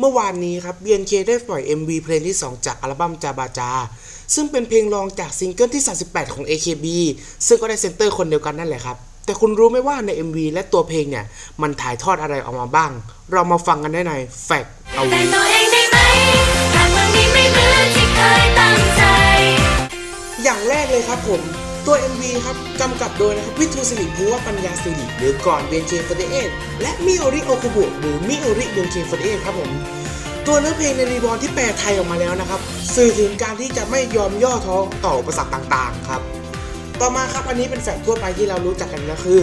เมื่อวานนี้ครับ BNK ได้ปล่อย MV เพลงที่ 2 จากอัลบั้มจาบาจา ซึ่งเป็นเพลงรองจากซิงเกิลที่ 38 ของ AKB ซึ่งก็ได้เซนเตอร์คนเดียวกันนั่นแหละครับ แต่คุณรู้ไหมว่าใน MV และตัวเพลงเนี่ย มันถ่ายทอดอะไรออกมาบ้าง เรามาฟังกันได้ใน Fact เอาแต่งตัวเองได้ไหมหากวันนี้ไม่เหมือนที่เคยตั้งใจอย่างแรกเลยครับผม ตัว MV ครับกำกับโดยนะครับวิทูสิริภูวปัญญาสิริหรือก่อน BNK48 และมิโอริโอคุบุหรือมิโอริ BNK48 ครับผมตัวเนื้อเพลงในรีบอร์นที่แปลไทยออกมาแล้วนะครับ สื่อถึงการที่จะไม่ยอมย่อท้อต่ออุปสรรคต่างๆครับ ต่อมาครับอันนี้เป็นแฟกต์ทั่วไปที่เรารู้จักกันก็คือ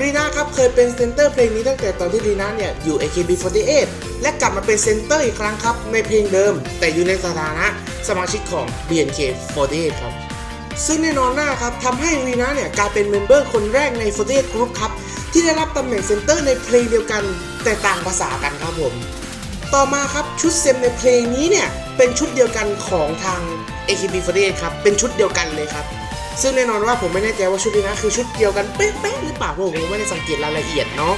รีน่าครับเคยเป็นเซนเตอร์เพลงนี้ตั้งแต่ตอนที่รีน่าเนี่ยอยู่ AKB48 และกลับมาเป็นเซนเตอร์อีกครั้งครับในเพลงเดิม แต่อยู่ในสถานะสมาชิกของ BNK48 ครับ ซึ่งแน่นอนหน้าครับทำให้รีนาเนี่ยกลายเป็นเมมเบอร์คนแรกใน 48 Group ครับ ที่ได้รับตำแหน่งเซนเตอร์ในเพลงเดียวกัน แต่ต่างภาษากันครับผม ต่อมาครับชุดเซมในเพลงนี้เนี่ย เป็นชุดเดียวกันของทาง AKB48 ครับ เป็นชุดเดียวกันเลยครับ ซึ่งแน่นอนว่าผมไม่แน่ใจว่าชุดนี้นะคือชุดเดียวกันเป๊ะๆหรือเปล่าผมไม่ได้สังเกตรายละเอียดเนาะ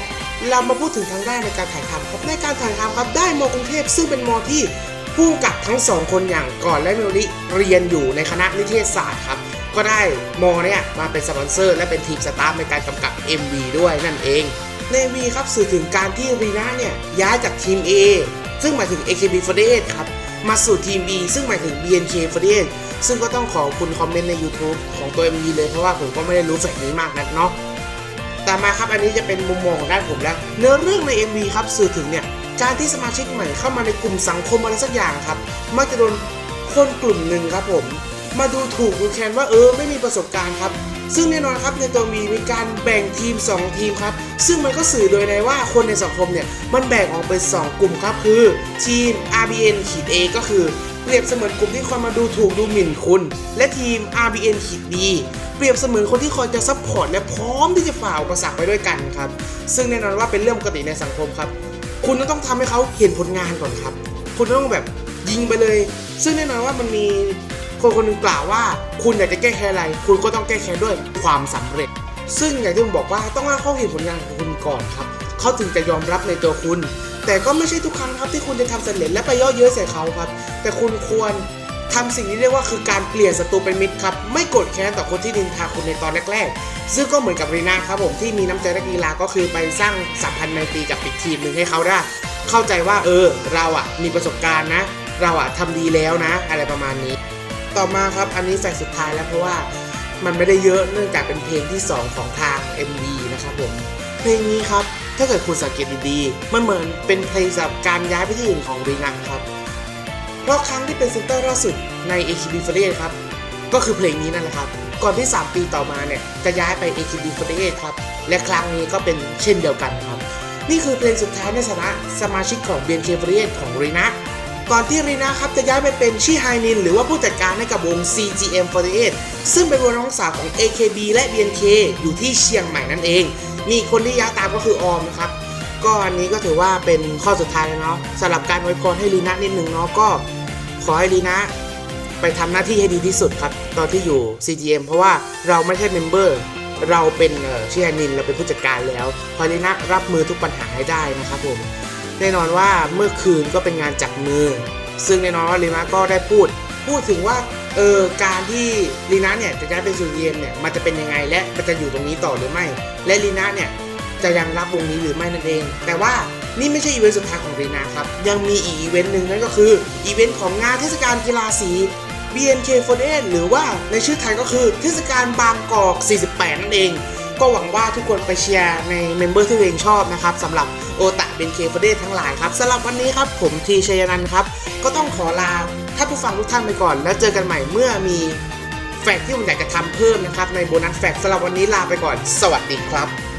เรามาพูดถึงทางด้านในการถ่ายทำครับในการถ่ายทำครับได้มอกรุงเทพซึ่งเป็นมอที่ผู้กำกับทั้งสองคนอย่างก่อนและเมลลิเรียนอยู่ในคณะนิเทศศาสตร์ครับ ก็ได้มอเนี่ยมาเป็นสปอนเซอร์และเป็นทีมสตาฟในการกำกับ MV ด้วยนั่นเองใน MV ครับสื่อถึงการที่รีน่าเนี่ยย้ายจากทีม A ซึ่งหมายถึง AKB48 ครับมาสู่ทีม B ซึ่งหมายถึง BNK48 ซึ่งก็ต้องขอบคุณคอมเมนต์ใน YouTube ของตัว MV เลยเพราะว่าผมก็ไม่ได้รู้แฟกนี้มากนักเนาะต่มาครับอันนี้จะเป็นมุมมองของด้านผมแล้ว เนื้อเรื่องใน MV ครับสื่อถึงเนี่ยการที่สมาชิกใหม่เข้ามาในกลุ่มสังคมอะไรสักอย่างครับมักจะโดนคนกลุ่มหนึ่งครับผม มาดูถูกดูแคลนว่าเออไม่มีประสบการณ์ครับ ซึ่งแน่นอนครับในตัวมีมีการแบ่งทีม 2 ทีมครับ ซึ่งมันก็สื่อโดยในว่าคนในสังคมเนี่ย มันแบ่งออกเป็น 2 กลุ่มครับ คือทีม RBN ขีด A ก็คือ เปรียบเสมือนกลุ่มที่คอยมาดูถูกดูหมิ่นคุณ และทีม RBN ขีด B เปรียบเสมือนคนที่คอยจะซัพพอร์ตและพร้อมที่จะฝ่าอุปสรรคไปด้วยกันครับ ซึ่งแน่นอนว่าเป็นเรื่องปกติในสังคมครับ คุณต้องทำให้เขาเห็นผลงานก่อนครับ คุณต้องแบบยิงไปเลย ซึ่งแน่นอนว่ามันมี คนคนหนึงกล่าวว่า คุณอยากจะแก้แค้นอะไร คุณก็ต้องแก้แค้นด้วยความสำเร็จ ซึ่งอย่างที่ผมบอกว่าต้องให้เขาเห็นผลงานของคุณก่อนครับเขาถึงจะยอมรับในตัวคุณ แต่ก็ไม่ใช่ทุกครั้งครับที่คุณจะทำสำเร็จและไปย่อเย้ยใส่เขาครับ แต่คุณควรทำสิ่งที่เรียกว่าคือการเปลี่ยนศัตรูเป็นมิตรครับ ไม่โกรธแค้นต่อคนที่ดินทาคุณในตอนแรกๆ ซึ่งก็เหมือนกับรีนาครับผมที่มีน้ำใจนักกีฬาก็คือไปสร้างสัมพันธ์ไมตรีกับอีกทีมหนึ่งให้เขาได้ เข้าใจว่าเออ เราอะมีประสบการณ์นะ เราอะทำดีแล้วนะ อะไรประมาณนี้ ต่อมาครับอันนี้แฟกสุดท้ายแล้วเพราะว่ามันไม่ได้เยอะเนื่องจากเป็นเพลงที่ 2 ของทาง MV นะครับผมเพลงนี้ครับถ้าเกิดคุณสังเกตดีๆมันเหมือนเป็นเพลงสำหรับการย้ายไปที่อื่นของรีนักครับ เพราะครั้งที่เป็นเซนเตอร์ล่าสุดใน AKB48 ครับ ก็คือเพลงนี้นั่นแหละครับ ก่อนที่ 3 ปีต่อมาเนี่ยจะย้ายไป AKB48 ครับ และครั้งนี้ก็เป็นเช่นเดียวกันครับ นี่คือเพลงสุดท้ายในฐานะสมาชิกของ BNK48 ของรีนัก ก่อนที่รีนาครับจะย้ายไปเป็นชิไฮนิน หรือว่าผู้จัดการให้กับวง CGM48 ซึ่งเป็นวงน้องสาวของ AKB และ BNK อยู่ที่เชียงใหม่นั่นเอง มีคนที่ย้ายตามก็คือออมนะครับก็อันนี้ก็ถือว่าเป็นข้อสุดท้ายแล้วเนาะสำหรับการอวยพรให้ลีน่านิดนึงเนาะก็ขอให้ลีน่าไปทำหน้าที่ให้ดีที่สุดครับ ตอนที่อยู่ CGM เพราะว่าเราไม่ใช่เมมเบอร์เราเป็นเอ่อชิไฮนินเราเป็นผู้จัดการแล้ว ขอลีน่ารับมือทุกปัญหาให้ได้นะครับผม แน่นอนว่าเมื่อคืนก็เป็นงานจับมือ ซึ่งแน่นอนว่าลีนาก็ได้พูด พูดถึงว่าเออการที่ลีนาเนี่ยจะย้ายไปสู่เยียมเนี่ยมันจะเป็นยังไงและมันจะอยู่ตรงนี้ต่อหรือไม่ และลีนาเนี่ยจะยังรับวงนี้หรือไม่นั่นเอง แต่ว่านี่ไม่ใช่อีเวนต์สุดท้ายของลีนาครับ ยังมีอีกอีเวนต์หนึ่งนั่นก็คืออีเวนต์ของงานเทศกาลกีฬาสี BNK48 หรือว่าในชื่อไทยก็คือเทศกาลบางกอก 48 นั่นเอง ก็หวังว่าทุกคนไปเชียร์ในเมมเบอร์ที่ตัวเองชอบนะครับสำหรับโอตะเป็นเคฟเดทั้งหลายครับสำหรับวันนี้ครับผมทีชัยนันท์ครับ ก็ต้องขอลาท่านผู้ฟังทุกท่านไปก่อน แล้วเจอกันใหม่เมื่อมีแฟกที่ผมอยากจะทำเพิ่มนะครับในโบนัสแฟกสำหรับวันนี้ลาไปก่อน สวัสดีครับ